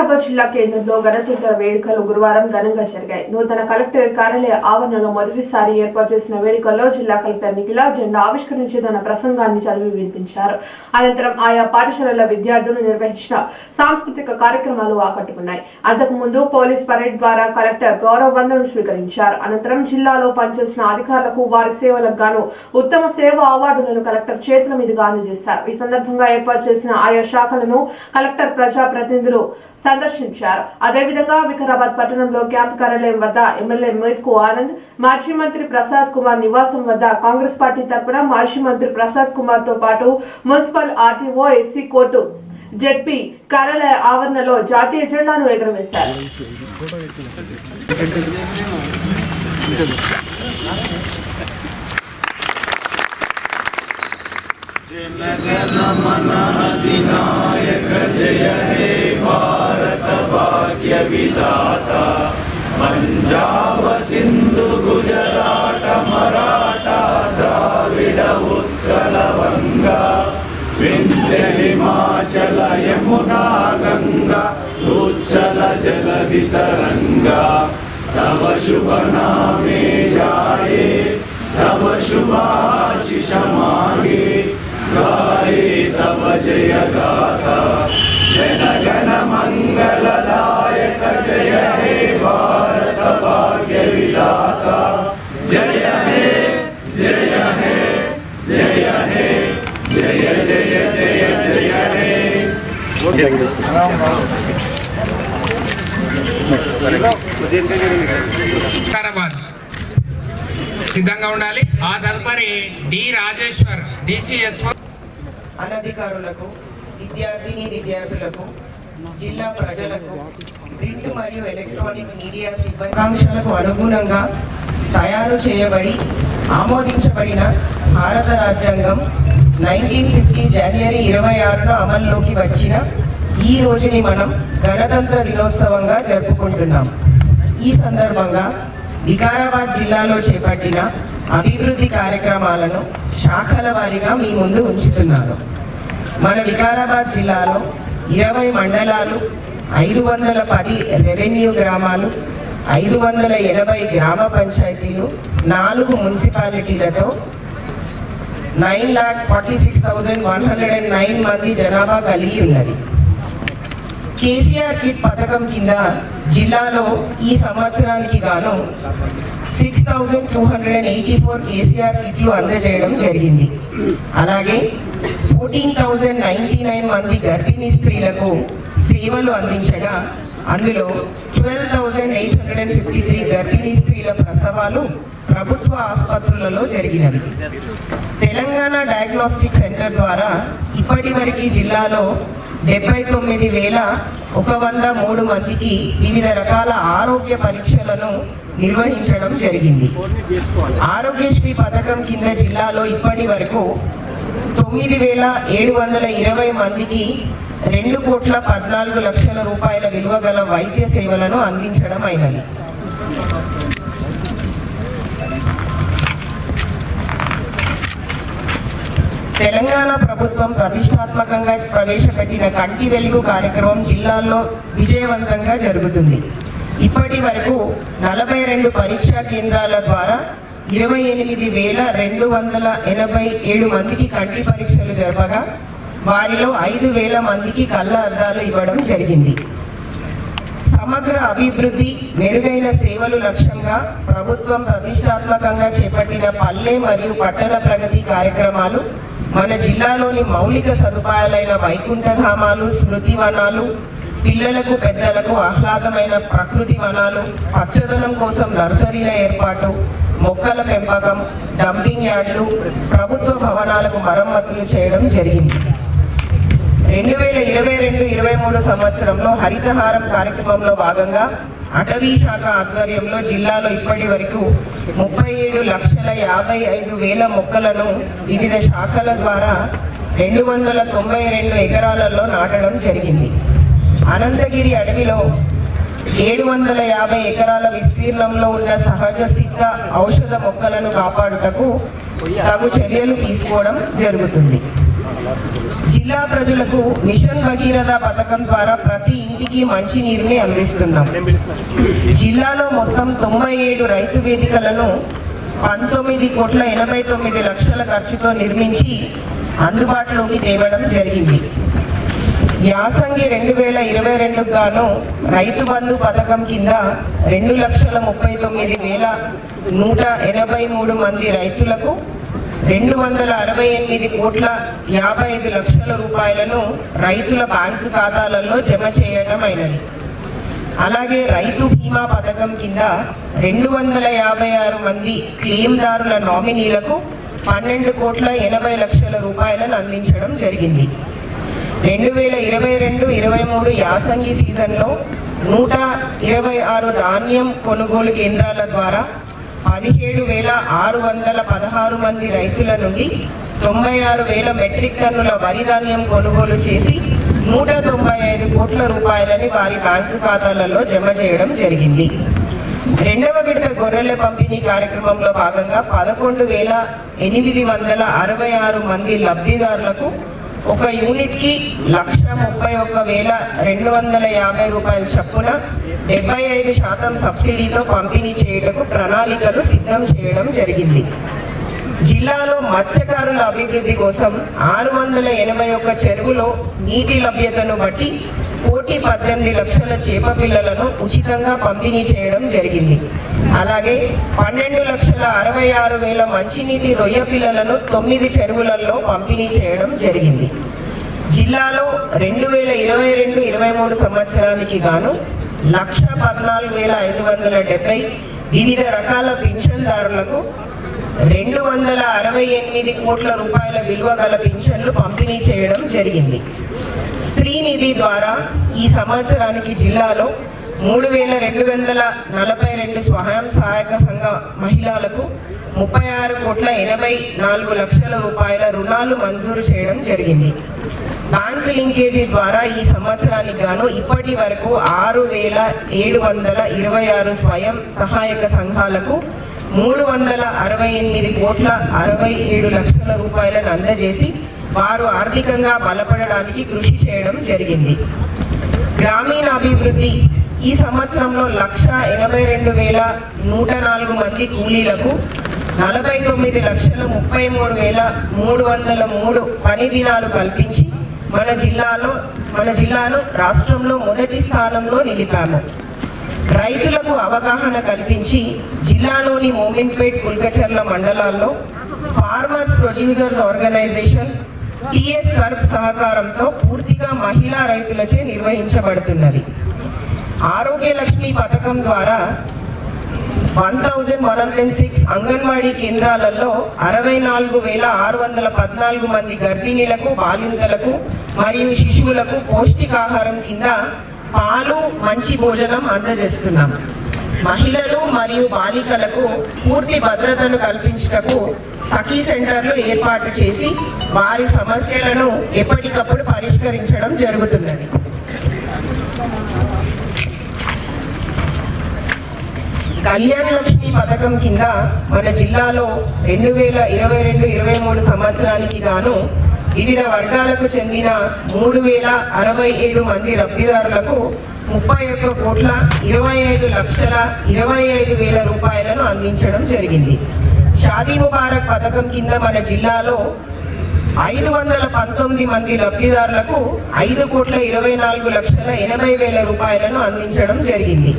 వికారాబాద్ జిల్లా కేంద్రంలో గణతంత్ర వేడుకలు గురువారం ఘనంగా జరిగాయి. నూతన కలెక్టరేట్ కార్యాలయ ఆవరణలో మొదటిసారి ఏర్పాటు చేసిన వేడుకల్లో జిల్లా కలెక్టర్ నిఖిల జెండా ఆవిష్కరించి తన ప్రసంగాన్ని చదివి వినిపించారు. అనంతరం ఆయా పాఠశాలల విద్యార్థులు నిర్వహించిన సాంస్కృతిక కార్యక్రమాలు ఆకట్టుకున్నాయి. అంతకుముందు పోలీస్ పరేడ్ ద్వారా కలెక్టర్ గౌరవ వందనం స్వీకరించారు. అనంతరం జిల్లాలో పనిచేసిన అధికారులకు వారి సేవలకు గాను ఉత్తమ సేవ అవార్డులను కలెక్టర్ చేతుల మీదుగా అందజేశారు. ఈ సందర్భంగా ఏర్పాటు చేసిన ఆయా శాఖలను కలెక్టర్ ప్రజా ప్రతినిధులు సందర్శించారు. అదేవిధంగా వికారాబాద్ పట్టణంలో క్యాంప్ కార్యాలయం వద్ద ఎమ్మెల్యే మేత్కు ఆనంద్ మాజీ మంత్రి ప్రసాద్ కుమార్ నివాసం వద్ద కాంగ్రెస్ పార్టీ తరపున మాజీ మంత్రి ప్రసాద్ కుమార్తో పాటు municipal RTO SC court ZP కార్యాలయ ఆవరణలో జాతీయ జెండాను ఎగురవేశారు. हिमाचल यमुना गंगा उच्चल जलधि तरंगा तव शुभ नामे जाए तव शुभाशिष मागे गाए तव जय गाथा जन गण मंगलदायक जय हे भारत भाग्य विधाता जय हे जय हे जय हे जय जय जय जय हे వికారాబాద్ సిద్ధంగా ఉండాలి ఆ తదుపరి డి రాజేశ్వర్ డిసిఎస్ అనధికారులకు విద్యార్థిని విద్యార్థులకు జిల్లా ప్రజలకు ప్రింట్ మరియు ఎలక్ట్రానిక్ మీడియా సిబ్బంది అనుగుణంగా తయారు చేయబడి ఆమోదించబడిన భారత రాజ్యాంగం నైన్టీన్ ఫిఫ్టీ జనవరి ఇరవై ఆరున అమల్లోకి వచ్చిన ఈ రోజుని మనం గణతంత్ర దినోత్సవంగా జరుపుకుంటున్నాం. ఈ సందర్భంగా వికారాబాద్ జిల్లాలో చేపట్టిన అభివృద్ధి కార్యక్రమాలను శాఖల వారీగా మీ ముందు ఉంచుతున్నాను. మన వికారాబాద్ జిల్లాలో ఇరవై మండలాలు ఐదు వందల పది రెవెన్యూ గ్రామాలు ఐదు వందల ఎనభై గ్రామ పంచాయతీలు నాలుగు మున్సిపాలిటీలతో nine lakh forty six thousand one hundred and nine మంది జనాభా కలిగి ఉన్నది. కేసీఆర్ కిట్ పథకం కింద జిల్లాలో ఈ సంవత్సరానికి గాను six thousand two hundred and eighty four KCR కిట్లు అందజేయడం జరిగింది. అలాగే ఫోర్టీన్ థౌజండ్ నైంటీ నైన్ మంది గర్భిణీ స్త్రీలకు సేవలు అందించగా అందులో twelve thousand eight hundred and fifty three గర్భిణీ స్త్రీల ప్రసవాలు ప్రభుత్వ ఆసుపత్రులలో జరిగినవి. తెలంగాణ డయాగ్నోస్టిక్ సెంటర్ ద్వారా ఇప్పటి వరకు జిల్లాలో డెబ్బై తొమ్మిది వేల ఒక వంద మూడు మందికి వివిధ రకాల ఆరోగ్య పరీక్షలను నిర్వహించడం జరిగింది. ఆరోగ్యశ్రీ పథకం కింద జిల్లాలో ఇప్పటి వరకు తొమ్మిది వేల ఏడు వందల ఇరవై మందికి రెండు కోట్ల పద్నాలుగు లక్షల రూపాయల విలువ గల వైద్య సేవలను అందించడం అయినది. తెలంగాణ ప్రభుత్వం ప్రతిష్టాత్మకంగా ప్రవేశపెట్టిన కంటి వెలుగు కార్యక్రమం జిల్లాల్లో విజయవంతంగా జరుగుతుంది. ఇప్పటి వరకు నలభై రెండు పరీక్షా కేంద్రాల ద్వారా ఇరవై ఎనిమిది వేల రెండు వందల ఎనభై ఏడు మందికి కంటి పరీక్షలు జరపగా వారిలో ఐదు వేల మందికి కళ్ళ అద్దాలు ఇవ్వడం జరిగింది. సమగ్ర అభివృద్ధి మెరుగైన సేవలు లక్ష్యంగా ప్రభుత్వం ప్రతిష్టాత్మకంగా చేపట్టిన పల్లె మరియు పట్టణ ప్రగతి కార్యక్రమాలు మన జిల్లాలోని మౌలిక సదుపాయాలైన వైకుంఠధామాలు స్మృతి వనాలు పిల్లలకు పెద్దలకు ఆహ్లాదమైన ప్రకృతి వనాలు పచ్చదనం కోసం నర్సరీల ఏర్పాటు మొక్కల పెంపకం డంపింగ్ యార్డులు ప్రభుత్వ భవనాలకు మరమ్మతులు చేయడం జరిగింది. రెండు వేల ఇరవై రెండు ఇరవై మూడు సంవత్సరంలో హరితహారం కార్యక్రమంలో భాగంగా అటవీ శాఖ ఆధ్వర్యంలో జిల్లాలో ఇప్పటి వరకు ముప్పై ఏడు లక్షల యాభై ఐదు వేల మొక్కలను వివిధ శాఖల ద్వారా రెండు వందల తొంభై రెండు ఎకరాలలో నాటడం జరిగింది. అనంతగిరి అడవిలో ఏడు వందల యాభై ఎకరాల విస్తీర్ణంలో ఉన్న సహజ సిద్ధ ఔషధ మొక్కలను కాపాడుటకు తగు చర్యలు తీసుకోవడం జరుగుతుంది. జిల్లా ప్రజలకు మిషన్ భగీరథ పథకం ద్వారా ప్రతి ఇంటికి మంచినీరుని అందిస్తున్నాం. జిల్లాలో మొత్తం తొంభై ఏడు రైతు వేదికలను పంతొమ్మిది కోట్ల ఎనభై తొమ్మిది లక్షల ఖర్చుతో నిర్మించి అందుబాటులోకి తేవడం జరిగింది. యాసంగి రెండు వేల ఇరవై రెండుకు గాను రైతు బంధు పథకం కింద రెండు లక్షల ముప్పై తొమ్మిది వేల నూట ఎనభై మూడు మంది రైతులకు రెండు వందల అరవై ఎనిమిది కోట్ల యాభై ఐదు లక్షల రూపాయలను రైతుల బ్యాంకు ఖాతాలలో జమ చేయడం అయినది అలాగే రైతు బీమా పథకం కింద రెండు వందల యాభై ఆరు మంది క్లెయిమ్దారుల నామినీలకు పన్నెండు కోట్ల ఎనభై లక్షల రూపాయలను అందించడం జరిగింది. రెండు వేల ఇరవై రెండు ఇరవై మూడు యాసంగి సీజన్లో నూట ఇరవై ఆరు ధాన్యం కొనుగోలు కేంద్రాల ద్వారా పదిహేడు వేల ఆరు వందల పదహారు మంది రైతుల నుండి తొంభై ఆరు వేల మెట్రిక్ టన్నుల వరి ధాన్యం కొనుగోలు చేసి నూట తొంభై ఐదు కోట్ల రూపాయలని వారి బ్యాంకు ఖాతాలలో జమ చేయడం జరిగింది. రెండవ విడత గొర్రెల పంపిణీ కార్యక్రమంలో భాగంగా పదకొండు వేల ఎనిమిది వందల అరవై ఆరు మంది లబ్ధిదారులకు ఒక యూనిట్కి లక్ష ముప్పై ఒక్క వేల రెండు వందల యాభై రూపాయల చొప్పున డెబ్బై ఐదు శాతం సబ్సిడీతో పంపిణీ చేయుటకు ప్రణాళికలు సిద్ధం చేయడం జరిగింది. జిల్లాలో మత్స్యకారుల అభివృద్ధి కోసం ఆరు వందల ఎనభై ఒక్క చెరువులో నీటి లభ్యతను బట్టి కోటి పద్దెనిమిది లక్షల చేప పిల్లలను ఉచితంగా పంపిణీ చేయడం జరిగింది. అలాగే పన్నెండు లక్షల అరవై ఆరు వేల మంచినీటి రొయ్య పిల్లలను తొమ్మిది చెరువులలో పంపిణీ చేయడం జరిగింది. జిల్లాలో రెండు వేల ఇరవై రెండు ఇరవై మూడు సంవత్సరానికి గాను లక్ష పద్నాలుగు వేల ఐదు వందల డెబ్బై వివిధ రకాల పింఛన్దారులకు రెండు వందల అరవై ఎనిమిది కోట్ల రూపాయల విలువ గల పింఛన్లు పంపిణీ చేయడం జరిగింది. స్త్రీ నిధి ద్వారా ఈ సంవత్సరానికి జిల్లాలో మూడు వేల రెండు వందల నలభై రెండు స్వయం సహాయక సంఘ మహిళలకు ముప్పై ఆరు కోట్ల ఎనభై నాలుగు లక్షల రూపాయల రుణాలు మంజూరు చేయడం జరిగింది. బ్యాంక్ లింకేజీ ద్వారా ఈ సంవత్సరానికి గాను ఇప్పటి వరకు ఆరు వేల ఏడు వందల ఇరవై ఆరు స్వయం సహాయక సంఘాలకు మూడు వందల అరవై ఎనిమిది కోట్ల అరవై ఏడు లక్షల రూపాయలను అందజేసి వారు ఆర్థికంగా బలపడడానికి కృషి చేయడం జరిగింది. గ్రామీణాభివృద్ధి. ఈ సంవత్సరంలో లక్ష ఎనభై రెండు వేల నూట నాలుగు మంది కూలీలకు నలభై తొమ్మిది లక్షల ముప్పై మూడు వేల మూడు వందల మూడు పని దినాలు కల్పించి మన జిల్లాలో మన జిల్లాను రాష్ట్రంలో మొదటి స్థానంలో నిలిపాము. రైతులకు అవగాహన కల్పించి జిల్లాలోని మోమిన్పేట్ కుల్కచర్ల మండలాల్లో farmers producers organisation TS SERP సహకారంతో పూర్తిగా మహిళా రైతులచే నిర్వహించబడుతున్నది. ఆరోగ్య లక్ష్మి పథకం ద్వారా one thousand one hundred six anganwadi కేంద్రాలలో అరవై నాలుగు వేల ఆరు వందల పద్నాలుగు మంది గర్భిణీలకు బాలింతలకు మరియు శిశువులకు పౌష్టికాహారం కింద పాలు మంచి భోజనం అందజేస్తున్నాం. మహిళలు మరియు బాలికలకు పూర్తి భద్రతను కల్పించుటకు సఖీ సెంటర్లు ఏర్పాటు చేసి వారి సమస్యలను ఎప్పటికప్పుడు పరిష్కరించడం జరుగుతున్నది. కళ్యాణ లక్ష్మి పథకం కింద మన జిల్లాలో రెండు వేల ఇరవై రెండు ఇరవై మూడు సంవత్సరానికి గాను వివిధ వర్గాలకు చెందిన మూడు వేల అరవై ఏడు మంది లబ్ధిదారులకు ముప్పై ఒక్క కోట్ల ఇరవై ఐదు లక్షల ఇరవై ఐదు వేల రూపాయలను అందించడం జరిగింది. షాదీ ముబారక్ పథకం కింద మన జిల్లాలో ఐదు వందల పంతొమ్మిది మంది లబ్ధిదారులకు ఐదు కోట్ల ఇరవై నాలుగు లక్షల ఎనభై వేల రూపాయలను అందించడం జరిగింది.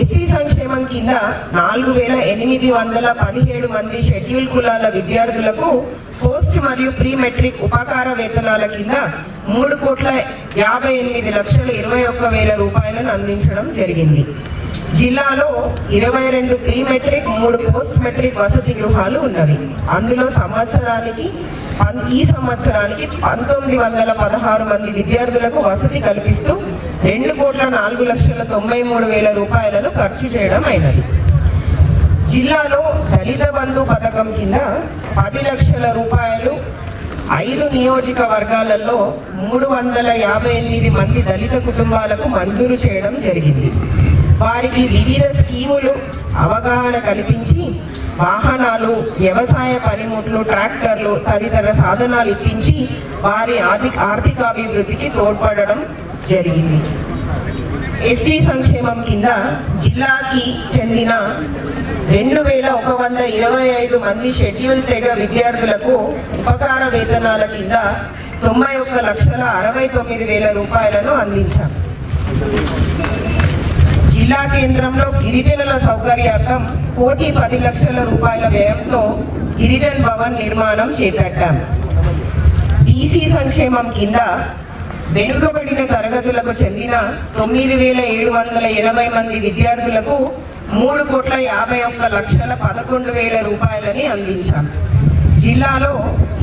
ఎస్సీ సంక్షేమ కింద నాలుగు వేల ఎనిమిది వందల పదిహేడు మంది షెడ్యూల్ కులాల విద్యార్థులకు పోస్ట్ మరియు ప్రీ మెట్రిక్ ఉపకార వేతనాల కింద మూడు కోట్ల యాభై ఎనిమిది లక్షల ఇరవై ఒక్క వేల రూపాయలను అందించడం జరిగింది. జిల్లాలో ఇరవై రెండు ప్రీ మెట్రిక్ మూడు పోస్ట్ మెట్రిక్ వసతి గృహాలు ఉన్నవి. అందులో సంవత్సరానికి పం- ఈ సంవత్సరానికి పంతొమ్మిది వందల పదహారు మంది విద్యార్థులకు వసతి కల్పిస్తూ రెండు కోట్ల నాలుగు లక్షల తొంభై మూడు వేల రూపాయలను ఖర్చు చేయడం అయినది. జిల్లాలో దళిత బంధు పథకం కింద పది లక్షల రూపాయలు ఐదు నియోజకవర్గాలలో మూడు వందల యాభై ఎనిమిది మంది దళిత కుటుంబాలకు మంజూరు చేయడం జరిగింది. వారికి వివిధ స్కీములు అవగాహన కల్పించి వాహనాలు వ్యవసాయ పనిముట్లు ట్రాక్టర్లు తదితర సాధనాలు ఇప్పించి వారి ఆర్థిక ఆర్థికాభివృద్ధికి తోడ్పడడం జరిగింది. ఎస్టీ సంక్షేమం కింద జిల్లాకి చెందిన రెండు వేల ఒక వంద ఇరవై ఐదు మంది షెడ్యూల్ తెగ విద్యార్థులకు ఉపకార వేతనాల కింద తొంభై ఒక్క లక్షల అరవై తొమ్మిది వేల రూపాయలను అందించాం జిల్లా కేంద్రంలో గిరిజనుల సౌకర్యార్థం కోటి పది లక్షల రూపాయల వ్యయంతో గిరిజన్ భవన్ నిర్మాణం చేపట్టాం. బీసీ సంక్షేమం కింద వెనుకబడిన తరగతులకు చెందిన తొమ్మిది వేల ఏడు వందల ఎనభై మంది విద్యార్థులకు మూడు కోట్ల యాభై ఒక్క లక్షల పదకొండు వేల రూపాయలని అందించాం. జిల్లాలో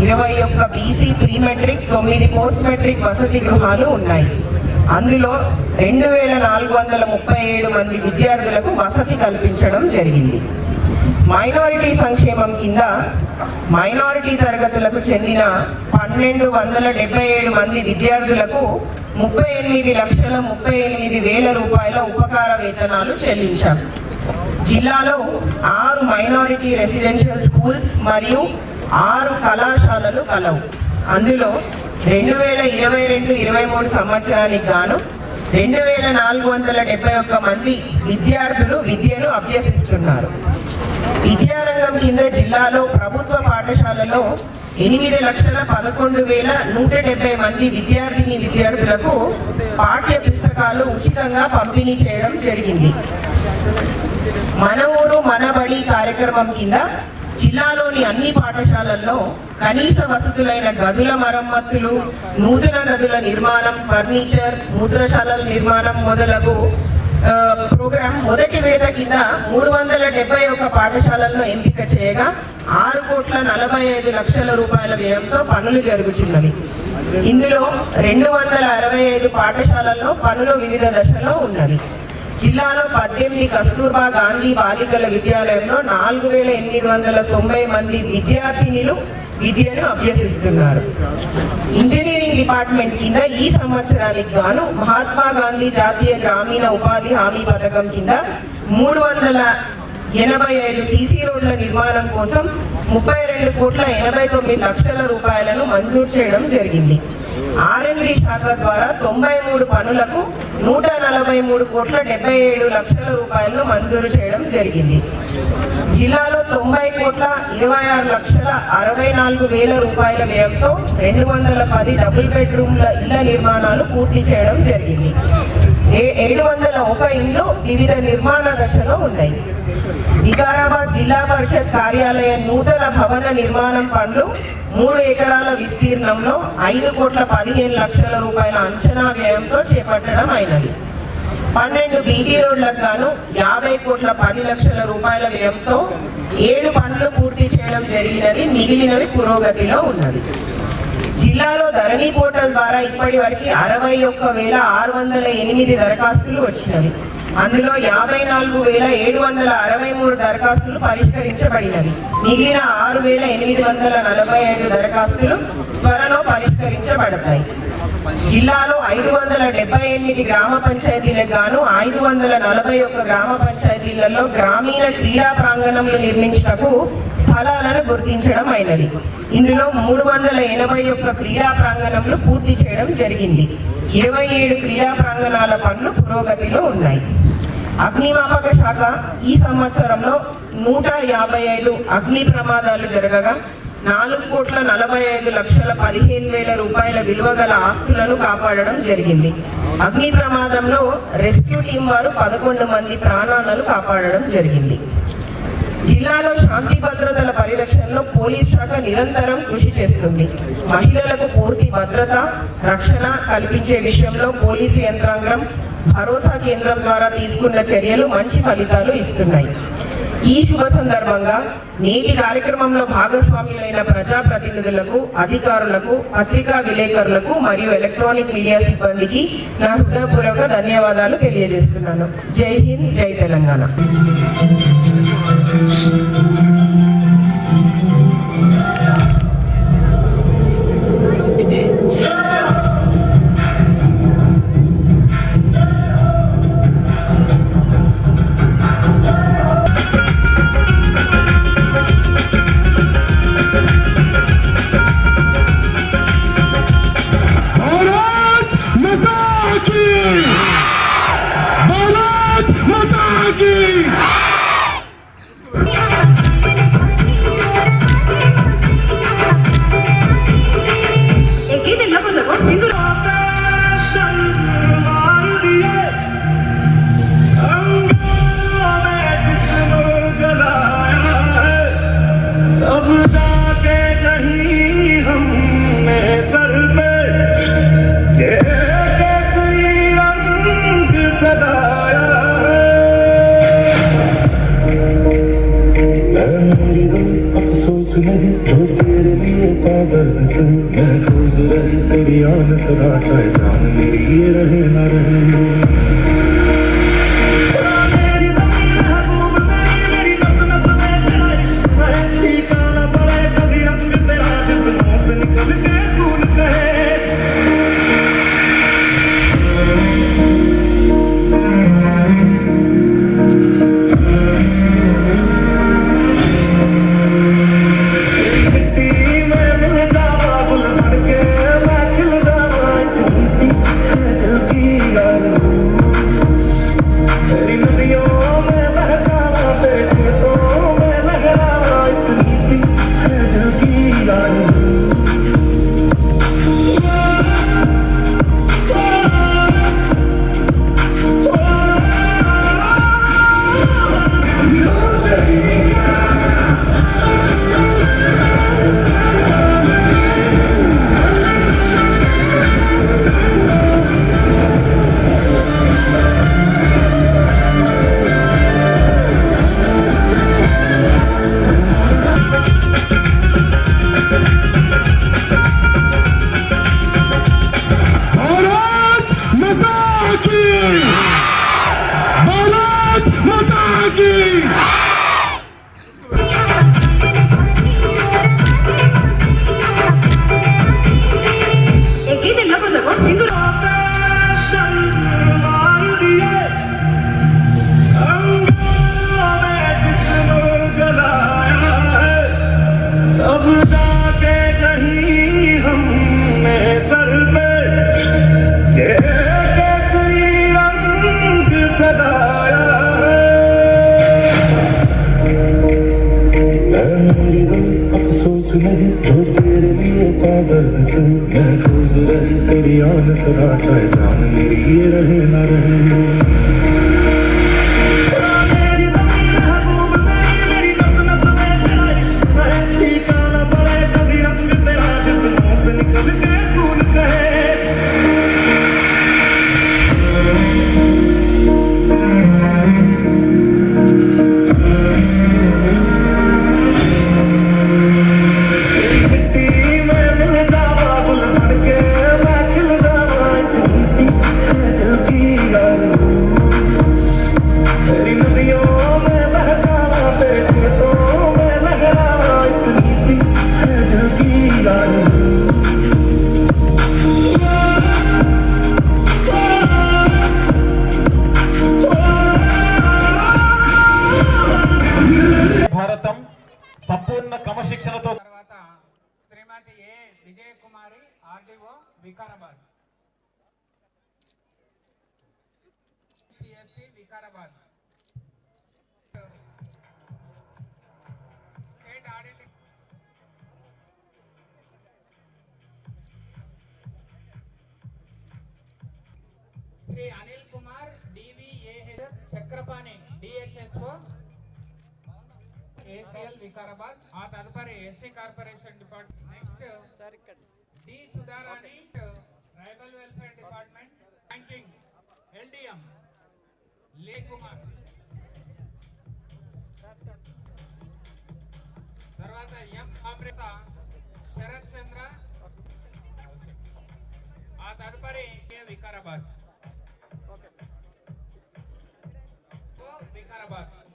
ఇరవై ఒక్క బీసీ ప్రీ మెట్రిక్ తొమ్మిది పోస్ట్ మెట్రిక్ వసతి గృహాలు ఉన్నాయి. అందులో రెండు వేల నాలుగు వందల ముప్పై ఏడు మంది విద్యార్థులకు వసతి కల్పించడం జరిగింది. మైనారిటీ సంక్షేమం కింద మైనారిటీ తరగతులకు చెందిన పన్నెండు వందల డెబ్బై ఏడు మంది విద్యార్థులకు ముప్పై ఎనిమిది లక్షల ముప్పై ఎనిమిది వేల రూపాయల ఉపకార వేతనాలు చెల్లించారు. జిల్లాలో ఆరు మైనారిటీ రెసిడెన్షియల్ స్కూల్స్ మరియు ఆరు కళాశాలలు కలవు. అందులో రెండు వేల ఇరవై రెండు ఇరవై మూడు సంవత్సరానికి గాను రెండు వేల నాలుగు వందల డెబ్బై ఒక్క మంది విద్యార్థులు విద్యను అభ్యసిస్తున్నారు. విద్యారంగం కింద జిల్లాలో ప్రభుత్వ పాఠశాలలో ఎనిమిది లక్షల పదకొండు వేల నూట డెబ్బై మంది విద్యార్థిని విద్యార్థులకు పాఠ్య పుస్తకాలు ఉచితంగా పంపిణీ చేయడం జరిగింది. మన ఊరు మన బడి కార్యక్రమం కింద జిల్లాలోని అన్ని పాఠశాలల్లో కనీస వసతులైన గదుల మరమ్మతులు నూతన గదుల నిర్మాణం ఫర్నిచర్ మూత్రశాలల నిర్మాణం మొదలగు ప్రోగ్రాం మొదటి విడత కింద మూడు వందల డెబ్బై ఒక పాఠశాలలను ఎంపిక చేయగా ఆరు కోట్ల నలభై ఐదు లక్షల రూపాయల వ్యయంతో పనులు జరుగుతున్నవి ఇందులో రెండు వందల అరవై ఐదు పాఠశాలల్లో పనులు వివిధ దశలో ఉన్నవి. జిల్లాలో పద్దెనిమిది కస్తూర్బా గాంధీ బాలికల విద్యాలయంలో నాలుగు వేల ఎనిమిది వందల తొంభై మంది విద్యార్థినిలు విద్యను అభ్యసిస్తున్నారు. ఇంజనీరింగ్ డిపార్ట్మెంట్ కింద ఈ సంవత్సరానికి గాను మహాత్మా గాంధీ జాతీయ గ్రామీణ ఉపాధి హామీ పథకం కింద మూడు వందల ఎనభై ఐదు సీసీ రోడ్ల నిర్మాణం కోసం ముప్పై రెండు కోట్ల ఎనభై తొమ్మిది లక్షల రూపాయలను మంజూరు చేయడం జరిగింది. ఆర్ఎన్బి శాఖ ద్వారా తొంభై మూడు పనులకు నూట నలభై మూడు కోట్ల డెబ్బై ఏడు లక్షల రూపాయలను మంజూరు చేయడం జరిగింది. జిల్లాలో తొంభై కోట్ల ఇరవై ఆరు లక్షల అరవై నాలుగు వేల రూపాయల వ్యయంతో రెండు వందల పది డబుల్ బెడ్రూమ్ల ఇళ్ళ నిర్మాణాలు పూర్తి చేయడం జరిగింది. ఏడు వందల ఒక ఇండ్లు వివిధ నిర్మాణ దశలో ఉన్నాయి. వికారాబాద్ జిల్లా పరిషత్ కార్యాలయ నూతన భవన నిర్మాణం పనులు మూడు ఎకరాల విస్తీర్ణంలో ఐదు కోట్ల పదిహేను లక్షల రూపాయల అంచనా వ్యయంతో చేపట్టడం అయినది. పన్నెండు బీటీ రోడ్లకు గాను యాభై కోట్ల పది లక్షల రూపాయల వ్యయంతో ఏడు పనులు పూర్తి చేయడం జరిగినది మిగిలినవి పురోగతిలో ఉన్నది. జిల్లాలో ధరణి పోర్టల్ ద్వారా ఇప్పటి వరకు అరవై ఒక్క వేల ఆరు వందల ఎనిమిది దరఖాస్తులు వచ్చినవి. అందులో యాభై నాలుగు వేల ఏడు వందల అరవై మూడు దరఖాస్తులు పరిష్కరించబడినవి. మిగిలిన ఆరు వేల ఎనిమిది వందల నలభై ఐదు దరఖాస్తులు త్వరలో పరిష్కరించబడతాయి. జిల్లాలో ఐదు వందల డెబ్బై ఎనిమిది గ్రామ పంచాయతీలకు గాను ఐదు వందల నలభై ఒక్క గ్రామ పంచాయతీలలో గ్రామీణ క్రీడా ప్రాంగణంలు నిర్మించుటకు స్థలాలను గుర్తించడం అయినది. ఇందులో మూడు వందల ఎనభై ఒక్క క్రీడా ప్రాంగణంలో పూర్తి చేయడం జరిగింది. ఇరవై ఏడు క్రీడా ప్రాంగణాల పనులు పురోగతిలో ఉన్నాయి. అగ్నిమాపక శాఖ ఈ సంవత్సరంలో నూట యాభై ఐదు అగ్ని ప్రమాదాలు జరగగా నాలుగు కోట్ల నలభై ఐదు లక్షల పదిహేను వేల రూపాయల విలువ గల ఆస్తులను కాపాడడం జరిగింది. అగ్ని ప్రమాదంలో రెస్క్యూ టీం వారు పదకొండు మంది ప్రాణాలను కాపాడడం జరిగింది. జిల్లాలో శాంతి భద్రతల పరిరక్షణలో పోలీస్ శాఖ నిరంతరం కృషి చేస్తుంది. మహిళలకు పూర్తి భద్రత రక్షణ కల్పించే విషయంలో పోలీసు యంత్రాంగం భరోసా కేంద్రం ద్వారా తీసుకున్న చర్యలు మంచి ఫలితాలు ఇస్తున్నాయి. ఈ శుభ సందర్భంగా నేటి కార్యక్రమంలో భాగస్వాములైన ప్రజాప్రతినిధులకు అధికారులకు పత్రికా విలేకరులకు మరియు ఎలక్ట్రానిక్ మీడియా సిబ్బందికి నా హృదయపూర్వక ధన్యవాదాలు తెలియజేస్తున్నాను. Jai Hind Jai Telangana. on our Siddhartha. Kumar DVAH Chakrapani DHSO ACL Vikarabad uh तदपर AC corporation department D Sudharani tribal welfare department banking LDM ले कुमार सर सर తర్వాత ఎం అమృత, శరత్ చంద్ర. ఆ తదుపరి వికారాబాద్. Starbucks.